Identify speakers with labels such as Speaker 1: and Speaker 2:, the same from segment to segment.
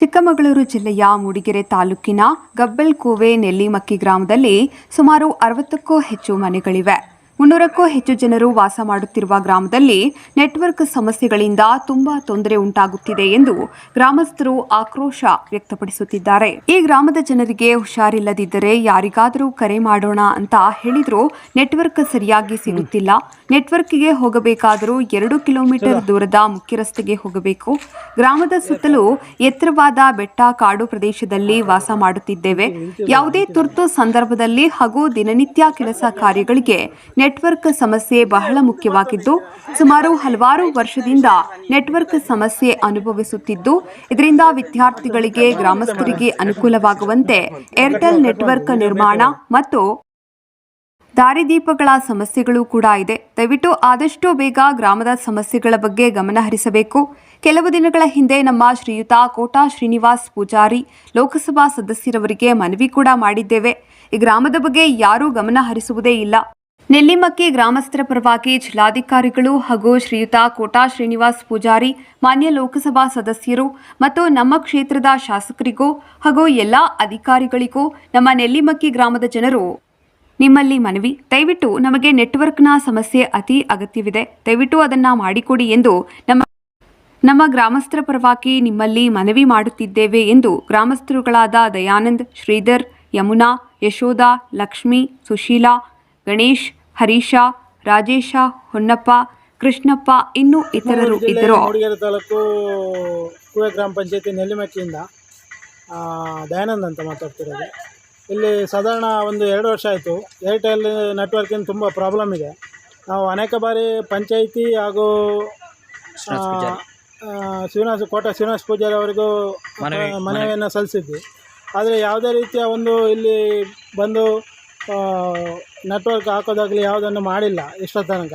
Speaker 1: ಚಿಕ್ಕಮಗಳೂರು ಜಿಲ್ಲೆಯ ಮೂಡಿಗೆರೆ ತಾಲೂಕಿನ ಗಬ್ಬಲ್ಕೋವೆ ನೆಲ್ಲಿಮಕ್ಕಿ ಗ್ರಾಮದಲ್ಲಿ ಸುಮಾರು ಅರವತ್ತಕ್ಕೂ ಹೆಚ್ಚು ಮನೆಗಳಿವೆ. ಮುನ್ನೂರಕ್ಕೂ ಹೆಚ್ಚು ಜನರು ವಾಸ ಮಾಡುತ್ತಿರುವ ಗ್ರಾಮದಲ್ಲಿ ನೆಟ್ವರ್ಕ್ ಸಮಸ್ಯೆಗಳಿಂದ ತುಂಬಾ ತೊಂದರೆ ಉಂಟಾಗುತ್ತಿದೆ ಎಂದು ಗ್ರಾಮಸ್ಥರು ಆಕ್ರೋಶ ವ್ಯಕ್ತಪಡಿಸುತ್ತಿದ್ದಾರೆ. ಈ ಗ್ರಾಮದ ಜನರಿಗೆ ಹುಷಾರಿಲ್ಲದಿದ್ದರೆ ಯಾರಿಗಾದರೂ ಕರೆ ಮಾಡೋಣ ಅಂತ ಹೇಳಿದ್ರು ನೆಟ್ವರ್ಕ್ ಸರಿಯಾಗಿ ಸಿಗುತ್ತಿಲ್ಲ. ನೆಟ್ವರ್ಕ್ಗೆ ಹೋಗಬೇಕಾದರೂ ಎರಡು ಕಿಲೋಮೀಟರ್ ದೂರದ ಮುಖ್ಯ ರಸ್ತೆಗೆ ಹೋಗಬೇಕು. ಗ್ರಾಮದ ಸುತ್ತಲೂ ಎತ್ತರವಾದ ಬೆಟ್ಟ ಕಾಡು ಪ್ರದೇಶದಲ್ಲಿ ವಾಸ ಮಾಡುತ್ತಿದ್ದೇವೆ. ಯಾವುದೇ ತುರ್ತು ಸಂದರ್ಭದಲ್ಲಿ ಹಾಗೂ ದಿನನಿತ್ಯ ಕೆಲಸ ಕಾರ್ಯಗಳಿಗೆ ನೆಟ್ವರ್ಕ್ ಸಮಸ್ಯೆ ಬಹಳ ಮುಖ್ಯವಾಗಿದ್ದು, ಸುಮಾರು ಹಲವಾರು ವರ್ಷದಿಂದ ನೆಟ್ವರ್ಕ್ ಸಮಸ್ಯೆ ಅನುಭವಿಸುತ್ತಿದ್ದು, ಇದರಿಂದ ವಿದ್ಯಾರ್ಥಿಗಳಿಗೆ, ಗ್ರಾಮಸ್ಥರಿಗೆ ಅನುಕೂಲವಾಗುವಂತೆ ಏರ್ಟೆಲ್ ನೆಟ್ವರ್ಕ್ ನಿರ್ಮಾಣ ಮತ್ತು ದಾರಿದೀಪಗಳ ಸಮಸ್ಯೆಗಳು ಕೂಡ ಇದೆ. ದಯವಿಟ್ಟು ಆದಷ್ಟು ಬೇಗ ಗ್ರಾಮದ ಸಮಸ್ಯೆಗಳ ಬಗ್ಗೆ ಗಮನ ಹರಿಸಬೇಕು. ಕೆಲವು ದಿನಗಳ ಹಿಂದೆ ನಮ್ಮ ಶ್ರೀಯುತ ಕೋಟಾ ಶ್ರೀನಿವಾಸ್ ಪೂಜಾರಿ ಲೋಕಸಭಾ ಸದಸ್ಯರವರಿಗೆ ಮನವಿ ಕೂಡ ಮಾಡಿದ್ದೇವೆ. ಈ ಗ್ರಾಮದ ಬಗ್ಗೆ ಯಾರೂ ಗಮನ ಹರಿಸುವುದೇ ಇಲ್ಲ. ನೆಲ್ಲಿಮಕ್ಕಿ ಗ್ರಾಮಸ್ಥರ ಪರವಾಗಿ ಜಿಲ್ಲಾಧಿಕಾರಿಗಳು ಹಾಗೂ ಶ್ರೀಯುತ ಕೋಟಾ ಶ್ರೀನಿವಾಸ್ ಪೂಜಾರಿ, ಮಾನ್ಯ ಲೋಕಸಭಾ ಸದಸ್ಯರು ಮತ್ತು ನಮ್ಮ ಕ್ಷೇತ್ರದ ಶಾಸಕರಿಗೂ ಹಾಗೂ ಎಲ್ಲ ಅಧಿಕಾರಿಗಳಿಗೂ ನಮ್ಮ ನೆಲ್ಲಿಮಕ್ಕಿ ಗ್ರಾಮದ ಜನರು. ನಿಮ್ಮಲ್ಲಿ ಮನವಿ, ದಯವಿಟ್ಟು ನಮಗೆ ನೆಟ್ವರ್ಕ್ನ ಸಮಸ್ಯೆ ಅತಿ ಅಗತ್ಯವಿದೆ. ದಯವಿಟ್ಟು ಅದನ್ನು ಮಾಡಿಕೊಡಿ ಎಂದು ನಮ್ಮ ನಮ್ಮ ಗ್ರಾಮಸ್ಥರ ಪರವಾಗಿ ನಿಮ್ಮಲ್ಲಿ ಮನವಿ ಮಾಡುತ್ತಿದ್ದೇವೆ ಎಂದು ಗ್ರಾಮಸ್ಥರುಗಳಾದ ದಯಾನಂದ್, ಶ್ರೀಧರ್, ಯಮುನಾ, ಯಶೋಧ, ಲಕ್ಷ್ಮಿ, ಸುಶೀಲಾ, ಗಣೇಶ್ ಹರೀಶ ರಾಜೇಶ ಹೊನ್ನಪ್ಪ ಕೃಷ್ಣಪ್ಪ ಇನ್ನೂ ಇತರರು ಇದ್ದರು.
Speaker 2: ಮೂಡಿಗೆರೆ ತಾಲೂಕು ಕುವೆ ಗ್ರಾಮ ಪಂಚಾಯತಿ ನೆಲ್ಲಿಮಕ್ಕಿಯಿಂದ ಆ, ದಯಾನಂದ್ ಅಂತ ಮಾತಾಡ್ತಿರೋದು. ಇಲ್ಲಿ ಸಾಧಾರಣ ಒಂದು ಎರಡು ವರ್ಷ ಆಯಿತು. ಏರ್ಟೆಲ್ ನೆಟ್ವರ್ಕಿಂದ ತುಂಬ ಪ್ರಾಬ್ಲಮ್ ಇದೆ. ನಾವು ಅನೇಕ ಬಾರಿ ಪಂಚಾಯಿತಿ ಹಾಗೂ ಶ್ರೀನಿವಾಸ ಕೋಟ ಶ್ರೀನಿವಾಸ ಪೂಜಾರಿ ಅವರಿಗೂ ಮನವಿಯನ್ನು ಸಲ್ಲಿಸಿದ್ವಿ. ಆದರೆ ಯಾವುದೇ ರೀತಿಯ ಒಂದು ಇಲ್ಲಿ ಬಂದು ನೆಟ್ವರ್ಕ್ ಹಾಕೋದಾಗಲಿ ಯಾವುದನ್ನು ಮಾಡಿಲ್ಲ ಇಷ್ಟೋ ತನಕ.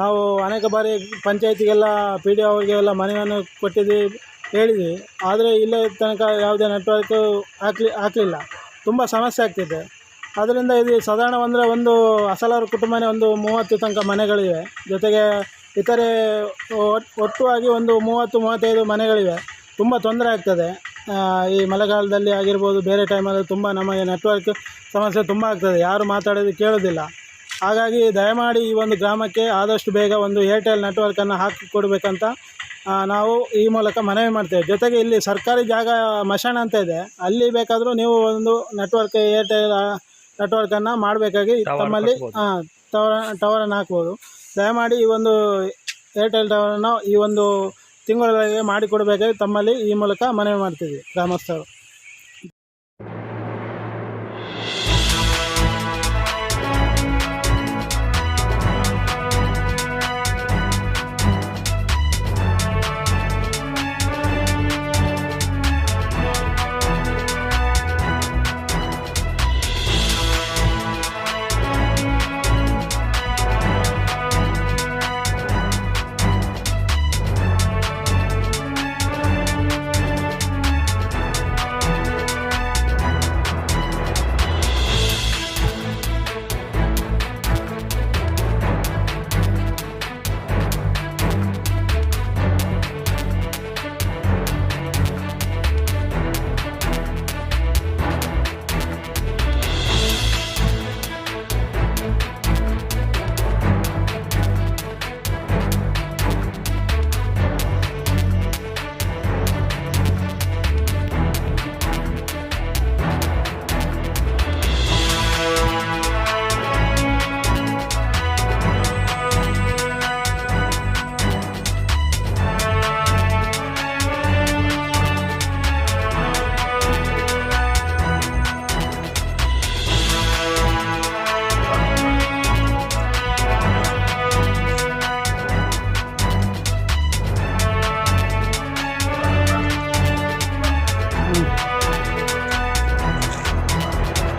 Speaker 2: ನಾವು ಅನೇಕ ಬಾರಿ ಪಂಚಾಯತಿಗೆಲ್ಲ ಪಿ ಡಿ ಅವರಿಗೆಲ್ಲ ಮನೆಯನ್ನು ಕೊಟ್ಟಿದ್ವಿ ಹೇಳಿದ್ವಿ. ಆದರೆ ಇಲ್ಲೇ ತನಕ ಯಾವುದೇ ನೆಟ್ವರ್ಕು ಹಾಕ್ಲಿ, ಹಾಕಲಿಲ್ಲ. ತುಂಬ ಸಮಸ್ಯೆ ಆಗ್ತಿದೆ. ಅದರಿಂದ ಇದು ಸಾಧಾರಣ ಅಂದರೆ ಒಂದು ಅಸಲಾರು ಕುಟುಂಬನೇ ಒಂದು ಮೂವತ್ತು ತನಕ ಮನೆಗಳಿವೆ. ಜೊತೆಗೆ ಇತರೆ ಒಟ್ಟು ಆಗಿ ಒಂದು ಮೂವತ್ತು, ಮೂವತ್ತೈದು ಮನೆಗಳಿವೆ. ತುಂಬ ತೊಂದರೆ ಆಗ್ತದೆ. ಈ ಮಳೆಗಾಲದಲ್ಲಿ ಆಗಿರ್ಬೋದು, ಬೇರೆ ಟೈಮಲ್ಲಿ ತುಂಬ ನಮಗೆ ನೆಟ್ವರ್ಕ್ ಸಮಸ್ಯೆ ತುಂಬ ಆಗ್ತದೆ. ಯಾರು ಮಾತಾಡೋದು ಕೇಳೋದಿಲ್ಲ. ಹಾಗಾಗಿ ದಯಮಾಡಿ ಈ ಒಂದು ಗ್ರಾಮಕ್ಕೆ ಆದಷ್ಟು ಬೇಗ ಒಂದು ಏರ್ಟೆಲ್ ನೆಟ್ವರ್ಕನ್ನು ಹಾಕಿ ಕೊಡಬೇಕಂತ ನಾವು ಈ ಮೂಲಕ ಮನವಿ ಮಾಡ್ತೇವೆ. ಜೊತೆಗೆ ಇಲ್ಲಿ ಸರ್ಕಾರಿ ಜಾಗ ಮಶಾಣ ಅಂತ ಇದೆ. ಅಲ್ಲಿ ಬೇಕಾದರೂ ನೀವು ಒಂದು ನೆಟ್ವರ್ಕ್ ಏರ್ಟೆಲ್ ನೆಟ್ವರ್ಕನ್ನು ಮಾಡಬೇಕಾಗಿ ತಮ್ಮಲ್ಲಿ ಟವರ್ ಟವರನ್ನು ಹಾಕ್ಬೋದು. ದಯಮಾಡಿ ಈ ಒಂದು ಏರ್ಟೆಲ್ ಟವರನ್ನು ಈ ಒಂದು ತಿಂಗಳಿಗೆ ಮಾಡಿಕೊಡಬೇಕಾಗಿ ತಮ್ಮಲ್ಲಿ ಈ ಮೂಲಕ ಮನವಿ ಮಾಡ್ತೀವಿ ಗ್ರಾಮಸ್ಥರು.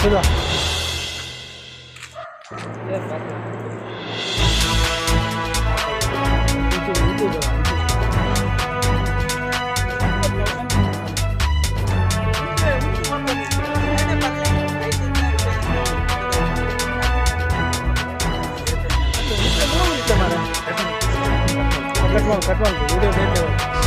Speaker 2: ಇದು ಕಟ್ ಮಾಡಿ ಕಟ್ ಮಾಡಿ ವಿಡಿಯೋ ಬೇಕು